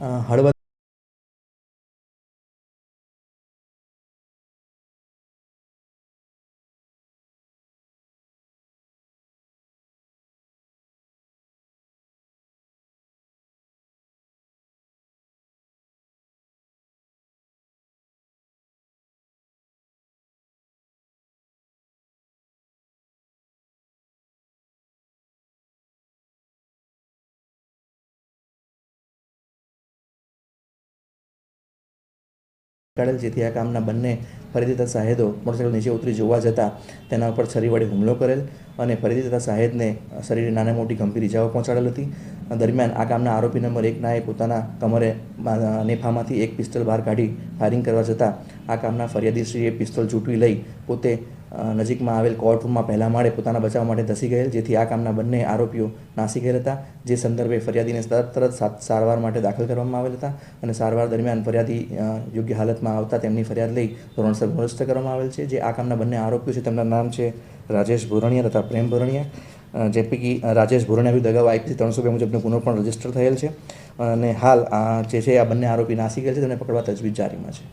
हळवत કાઢેલ જેથી આ કામના બંને ફરીથી તથા સાહેદો મોટરસાઇકલ નીચે ઉતરી જોવા જતાં તેના ઉપર છરી વડે હુમલો કરેલ અને ફરીથી તથા સાહેદને શરીરે નાની મોટી ગંભીર ઇજાઓ પહોંચાડેલ હતી. દરમિયાન આ કામના આરોપી નંબર એકના એ પોતાના કમરે નેફામાંથી એક પિસ્તોલ બહાર કાઢી ફાયરિંગ કરવા જતાં આ કામના ફરિયાદીશ્રીએ પિસ્તોલ ઝૂંટવી લઈ પોતે નજીકમાં આવેલ કોર્ટરૂમમાં પહેલા માળે પોતાના બચાવ માટે ધસી ગયેલ, જેથી આ કામના બંને આરોપીઓ નાસી ગયેલ હતા, જે સંદર્ભે ફરિયાદીને તરત સારવાર માટે દાખલ કરવામાં આવેલ હતા અને સારવાર દરમિયાન ફરિયાદી યોગ્ય હાલતમાં આવતા તેમની ફરિયાદ લઈ ધોરણસર ભ્રષ્ટ કરવામાં આવેલ છે, જે આ કામના બંને આરોપીઓ છે, તેમના નામ છે રાજેશ ભોરણિયા તથા પ્રેમ ભોરણિયા જે પૈકી રાજેશ ભોરણિયા વિરુદ્ધ અગાઉ આઈપીસી ત્રણસો બે મુજબનો ગુનો પણ રજિસ્ટર થયેલ છે અને હાલ, આ જે છે, આ બંને આરોપી નાસી ગયેલ છે, તેમને પકડવા તજવીજ જારીમાં છે.